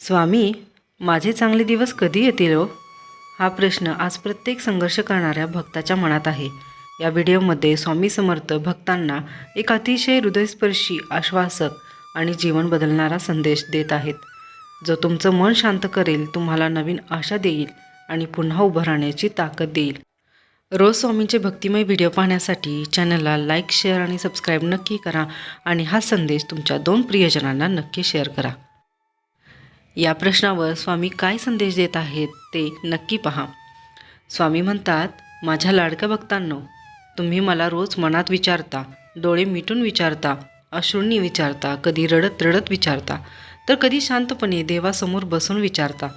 स्वामी माझे चांगले दिवस कधी येतील हो? हा प्रश्न आज प्रत्येक संघर्ष करणाऱ्या भक्ताच्या मनात आहे. या व्हिडिओमध्ये स्वामी समर्थ भक्तांना एक अतिशय हृदयस्पर्शी आश्वासक आणि जीवन बदलणारा संदेश देत आहेत. जो तुमचं मन शांत करेल तुम्हाला नवीन आशा देईल आणि पुन्हा उभं राहण्याची ताकद देईल. रोज स्वामींचे भक्तिमय व्हिडिओ पाहण्यासाठी चॅनलला लाईक शेअर आणि सबस्क्राईब नक्की करा आणि हा संदेश तुमच्या दोन प्रियजनांना नक्की शेअर करा. या प्रश्नावर स्वामी काय संदेश देत आहेत ते नक्की पहा. स्वामी म्हणतात माझ्या लाडक्या भक्तांनो तुम्ही मला रोज मनात विचारता डोळे मिटून विचारता अश्रूंनी विचारता कधी रडत रडत विचारता तर कधी शांतपणे देवासमोर बसून विचारता.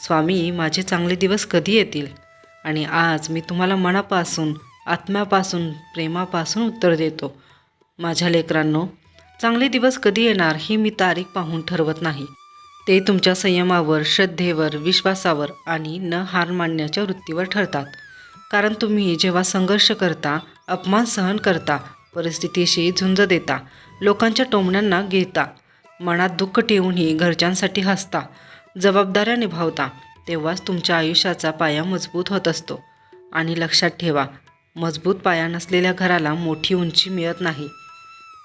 स्वामी माझे चांगले दिवस कधी येतील? आणि आज मी तुम्हाला मनापासून आत्म्यापासून प्रेमापासून उत्तर देतो. माझ्या लेकरांनो चांगले दिवस कधी येणार ही मी तारीख पाहून ठरवत नाही. ते तुमच्या संयमावर श्रद्धेवर विश्वासावर आणि न हार मानण्याच्या वृत्तीवर ठरतात. कारण तुम्ही जेव्हा संघर्ष करता अपमान सहन करता परिस्थितीशी झुंज देता लोकांच्या टोमण्यांना घेता मनात दुःख ठेवूनही घरच्यांसाठी हसता जबाबदाऱ्या निभावता तेव्हाच तुमच्या आयुष्याचा पाया मजबूत होत असतो. आणि लक्षात ठेवा मजबूत पाया नसलेल्या घराला मोठी उंची मिळत नाही.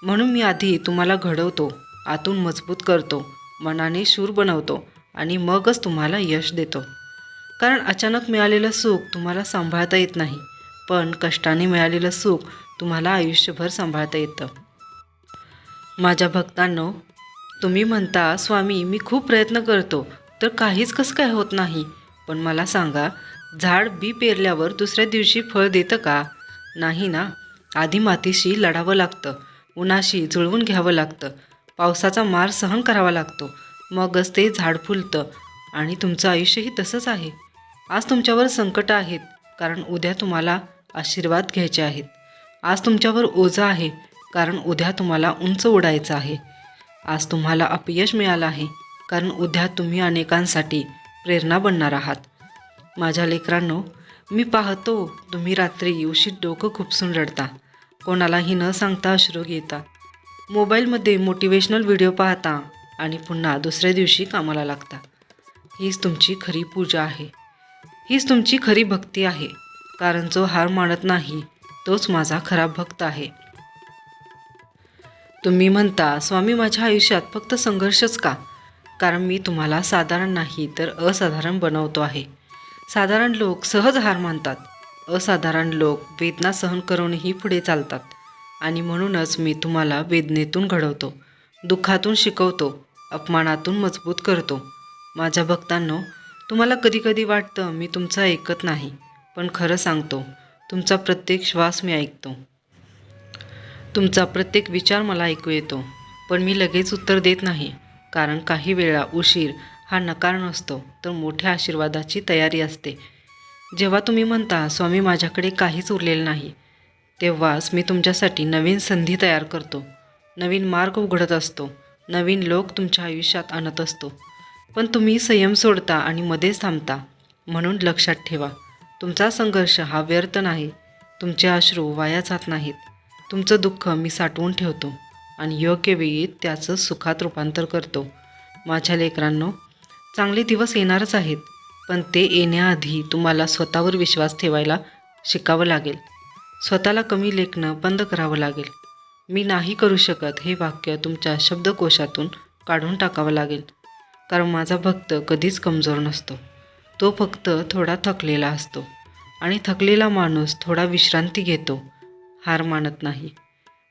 म्हणून मी आधी तुम्हाला घडवतो आतून मजबूत करतो मनाने शूर बनवतो आणि मगच तुम्हाला यश देतो. कारण अचानक मिळालेलं सुख तुम्हाला सांभाळता येत नाही पण कष्टाने मिळालेलं सुख तुम्हाला आयुष्यभर सांभाळता येतं. माझ्या भक्तांनो तुम्ही म्हणता स्वामी मी खूप प्रयत्न करतो तर काहीच कसं काय होत नाही? पण मला सांगा झाड बी पेरल्यावर दुसऱ्या दिवशी फळ देतं का? नाही ना आधी मातीशी लढावं लागतं उन्हाशी जुळवून घ्यावं लागतं पावसाचा मार सहन करावा लागतो. मगच ते झाड फुलतं. आणि तुमचं आयुष्यही तसंच आहे. आज तुमच्यावर संकट आहेत कारण उद्या तुम्हाला आशीर्वाद घ्यायचे आहेत. आज तुमच्यावर ओझं आहे कारण उद्या तुम्हाला उंच उडायचं आहे. आज तुम्हाला अपयश मिळालं आहे कारण उद्या तुम्ही अनेकांसाठी प्रेरणा बनणार आहात. माझ्या लेकरांनो मी पाहतो तुम्ही रात्री उशीर डोकं खुपसून रडता. कोणालाही न सांगता अश्रू घेता. मोबाईलमध्ये मोटिवेशनल व्हिडिओ पाहता आणि पुन्हा दुसऱ्या दिवशी कामाला लागता. हीच तुमची खरी पूजा आहे. हीच तुमची खरी भक्ती आहे. कारण जो हार मानत नाही तोच माझा खरा भक्त आहे. तुम्ही म्हणता स्वामी माझ्या आयुष्यात फक्त संघर्षच का? कारण मी तुम्हाला साधारण नाही तर असाधारण बनवतो आहे. साधारण लोक सहज हार मानतात. असाधारण लोक वेदना सहन करूनही पुढे चालतात. आणि म्हणूनच मी तुम्हाला वेदनेतून घडवतो दुःखातून शिकवतो अपमानातून मजबूत करतो. माझ्या भक्तांनो तुम्हाला कधीकधी वाटतं मी तुमचं ऐकत नाही पण खरं सांगतो तुमचा प्रत्येक श्वास मी ऐकतो. तुमचा प्रत्येक विचार मला ऐकू येतो पण मी लगेच उत्तर देत नाही कारण काही वेळा उशीर हा नकार नसतो तर मोठ्या आशीर्वादाची तयारी असते. जेव्हा तुम्ही म्हणता स्वामी माझ्याकडे काहीच उरलेलं नाही तेव्हाच मी तुमच्यासाठी नवीन संधी तयार करतो. नवीन मार्ग उघडत असतो. नवीन लोक तुमच्या आयुष्यात आणत असतो. पण तुम्ही संयम सोडता आणि मध्येच थांबता. म्हणून लक्षात ठेवा तुमचा संघर्ष हा व्यर्थ नाही. तुमचे अश्रू वाया जात नाहीत. तुमचं दुःख मी साठवून ठेवतो आणि योग्य वेळी त्याचं सुखात रूपांतर करतो. माझ्या लेकरांनो चांगले दिवस येणारच आहेत पण ते येण्याआधी तुम्हाला स्वतःवर विश्वास ठेवायला शिकावं लागेल. स्वतःला कमी लेखणं बंद करावं लागेल. मी नाही करू शकत हे वाक्य तुमच्या शब्दकोशातून काढून टाकावं लागेल. कारण माझा भक्त कधीच कमजोर नसतो. तो फक्त थोडा थकलेला असतो. आणि थकलेला माणूस थोडा विश्रांती घेतो. हार मानत नाही.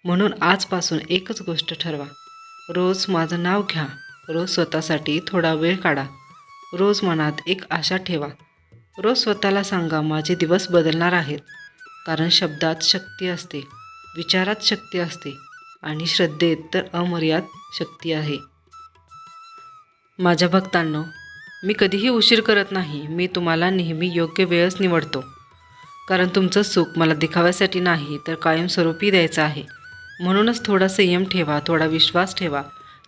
म्हणून आजपासून एकच गोष्ट ठरवा. रोज माझं नाव घ्या. रोज स्वतःसाठी थोडा वेळ काढा. रोज मनात एक आशा ठेवा. रोज स्वतःला सांगा माझे दिवस बदलणार आहेत. कारण शब्दात शक्ती असते विचारात शक्ती असते आणि श्रद्धेत तर अमर्याद शक्ती आहे. माझ्या भक्तांनो मी कधीही उशीर करत नाही मी तुम्हाला नेहमी योग्य वेळच निवडतो. कारण तुमचं सुख मला दिखाव्यासाठी नाही तर कायमस्वरूपी द्यायचं आहे. म्हणूनच थोडा संयम ठेवा थोडा विश्वास ठेवा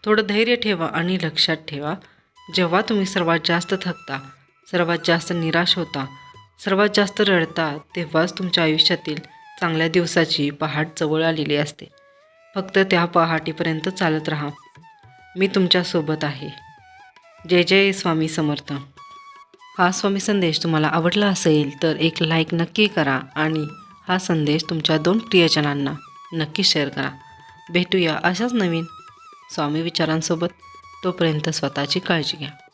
थोडं धैर्य ठेवा आणि लक्षात ठेवा जेव्हा तुम्ही सर्वात जास्त थकता सर्वात जास्त निराश होता सर्वात जास्त रडता तेव्हाच तुमच्या आयुष्यातील चांगल्या दिवसाची पहाट जवळ आलेली असते. फक्त त्या पहाटेपर्यंत चालत राहा. मी तुमच्यासोबत आहे. जय जय स्वामी समर्थ. हा स्वामी संदेश तुम्हाला आवडला असेल तर एक लाईक नक्की करा आणि हा संदेश तुमच्या दोन प्रियजनांना नक्की शेअर करा. भेटूया अशाच नवीन स्वामी विचारांसोबत. तोपर्यंत स्वतःची काळजी घ्या.